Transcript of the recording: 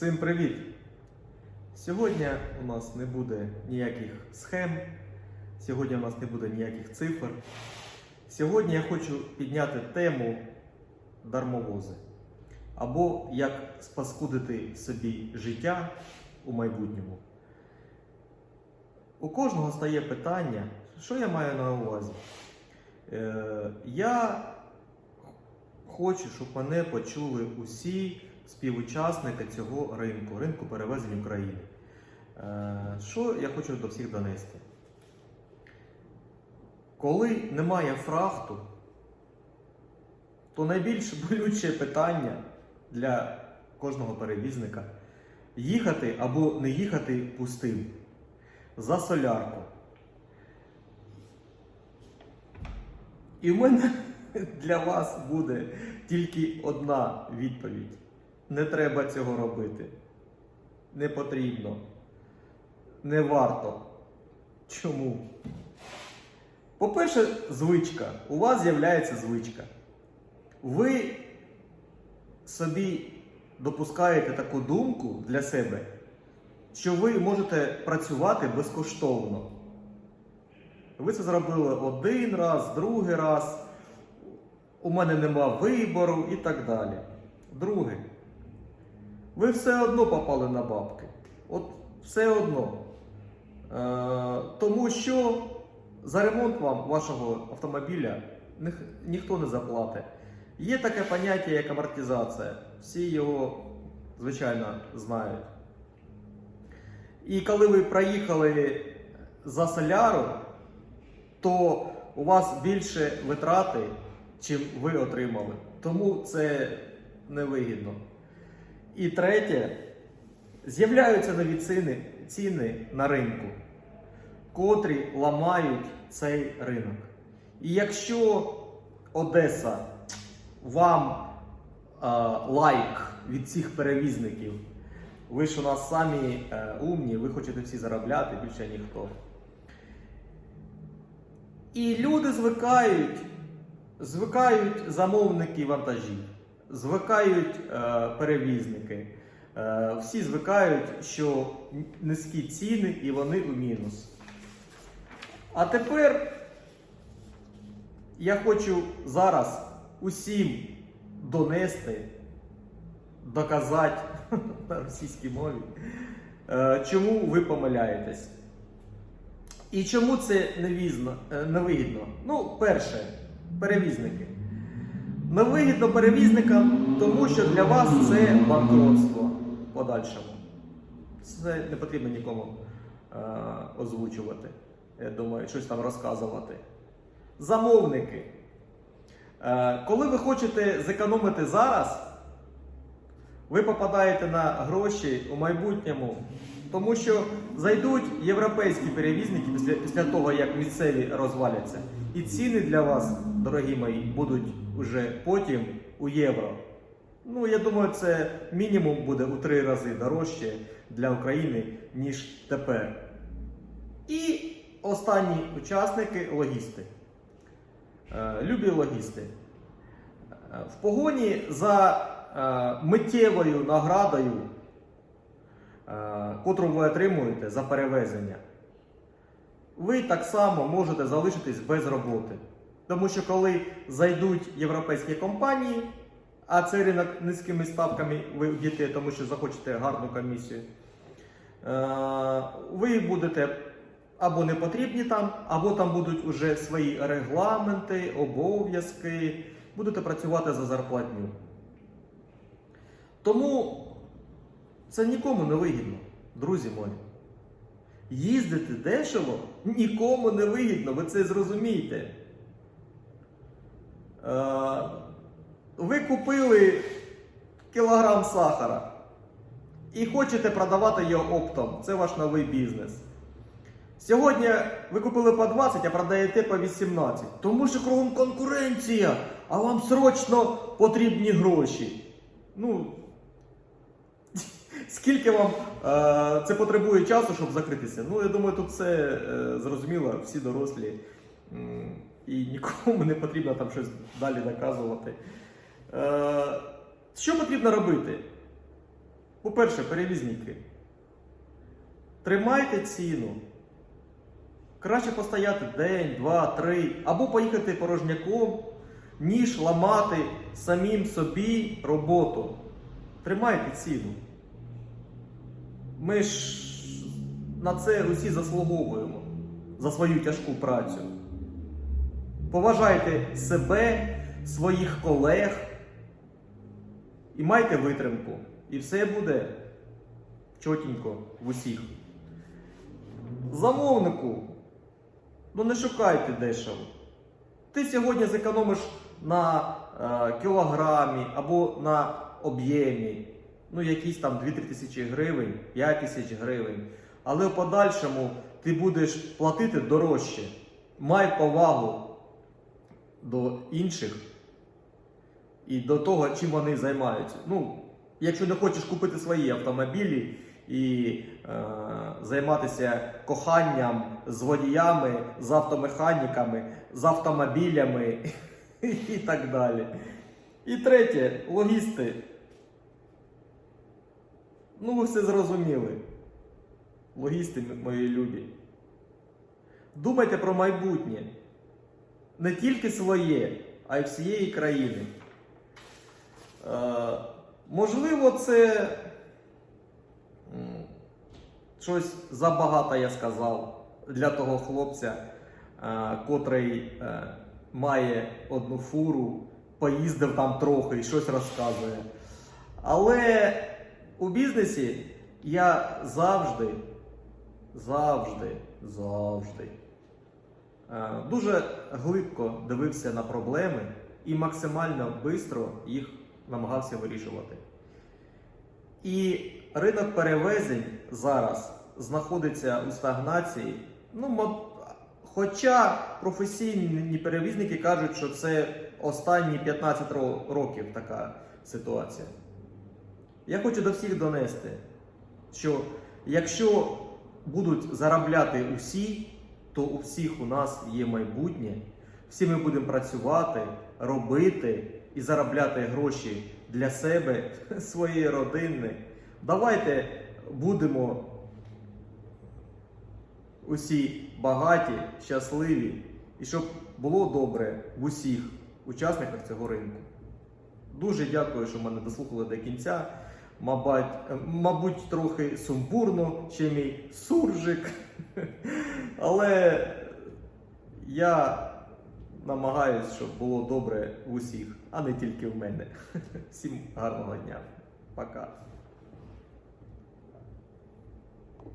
Всім привіт! Сьогодні у нас не буде ніяких схем, сьогодні у нас не буде ніяких цифр. Сьогодні я хочу підняти тему дармовози або як спаскудити собі життя у майбутньому. У кожного стає питання, що я маю на увазі. Е, я хочу, щоб мене почули усі співучасники цього ринку, ринку перевезень України. Е, Що я хочу до всіх донести? Коли немає фрахту, то найбільш болюче питання для кожного перевізника їхати або не їхати пустим за солярку. І в мене для вас буде тільки одна відповідь. Не треба цього робити. Не потрібно. Не варто. Чому? По-перше, звичка. У вас з'являється звичка. Ви собі допускаєте таку думку для себе, що ви можете працювати безкоштовно. Ви це зробили один раз, другий раз. У мене нема вибору і так далі. Друге, ви все одно попали на бабки. От все одно. Е, тому що за ремонт вам вашого автомобіля ніх- ніхто не заплатить. Є таке поняття, як амортизація. Всі його, звичайно, знають. І коли ви проїхали за соляру, то у вас більше витрати, чим ви отримали. Тому це невигідно. І третє, з'являються нові ціни, ціни на ринку, котрі ламають цей ринок. І якщо Одеса вам е, лайк від цих перевізників, ви ж у нас самі е, умні, ви хочете всі заробляти, більше ніхто. І люди звикають, звикають замовники вантажів, звикають е, перевізники. Е, всі звикають, що низькі ціни і вони у мінус. А тепер я хочу зараз усім донести, доказати на російській мові, е, чому ви помиляєтесь. І чому це невізно, е, невигідно? Ну, перше, перевізники. Невигідно перевізникам, тому що для вас це банкротство подальшому. Це не потрібно нікому е, озвучувати. Я думаю, щось там розказувати. Замовники. Е, коли ви хочете зекономити зараз, ви попадаєте на гроші у майбутньому, тому що зайдуть європейські перевізники після, після того, як місцеві розваляться. І ціни для вас, дорогі мої, будуть уже потім у євро. Ну, я думаю, це мінімум буде у три рази дорожче для України, ніж тепер. І останні учасники логісти. Е, Любі логісти. Е, В погоні за е, миттєвою наградою, котру ви отримуєте за перевезення, ви так само можете залишитись без роботи. Тому що коли зайдуть європейські компанії, а цей ринок низькими ставками ви вб'єте, тому що захочете гарну комісію, е, ви будете або не потрібні там, або там будуть уже свої регламенти, обов'язки, будете працювати за зарплатню. Тому це нікому не вигідно, друзі мої. Їздити дешево нікому не вигідно, ви це зрозумієте. Е, ви купили кілограм сахара і хочете продавати його оптом. Це ваш новий бізнес. Сьогодні ви купили по 20, а продаєте по 18. Тому що кругом конкуренція, а вам срочно потрібні гроші. Ну, скільки вам е, це потребує часу, щоб закритися? Ну, я думаю, тут все е, зрозуміло, всі дорослі. І нікому не потрібно там щось далі доказувати. Е, що потрібно робити? По-перше, перевізники. Тримайте ціну. Краще постояти день, два, три, або поїхати порожняком, ніж ламати самим собі роботу. Тримайте ціну. Ми ж на це усі заслуговуємо за свою тяжку працю. Поважайте себе, своїх колег і майте витримку. І все буде чотенько в усіх. Замовнику, ну не шукайте дешево. Ти сьогодні зекономиш на е, кілограмі або на об'ємі, ну якісь там 2-3 тисячі гривень, 5 тисяч гривень. Але в подальшому ти будеш платити дорожче. Май повагу до інших і до того, чим вони займаються. Ну, якщо не хочеш купити свої автомобілі і е, займатися коханням з водіями, з автомеханіками, з автомобілями і так далі. І третє, логісти. Ну, ви все зрозуміли. Логісти мої любі. Думайте про майбутнє. Не тільки своє, а й всієї країни. Е, можливо, це щось забагато я сказав для того хлопця, е, котрий е, має одну фуру, поїздив там трохи і щось розказує. Але у бізнесі я завжди, завжди, завжди дуже глибко дивився на проблеми і максимально швидко їх намагався вирішувати. І ринок перевезень зараз знаходиться у стагнації. Ну, хоча професійні перевізники кажуть, що це останні 15 років така ситуація. Я хочу до всіх донести, що якщо будуть заробляти усі, то у всіх у нас є майбутнє. Всі ми будемо працювати, робити і заробляти гроші для себе, своєї родини. Давайте будемо усі багаті, щасливі і щоб було добре в усіх учасниках цього ринку. Дуже дякую, що мене дослухали до кінця. Мабуть, мабуть, трохи сумбурно, ще мій суржик. Але я намагаюсь, щоб було добре в усіх, а не тільки в мене. Всім гарного дня. Пока.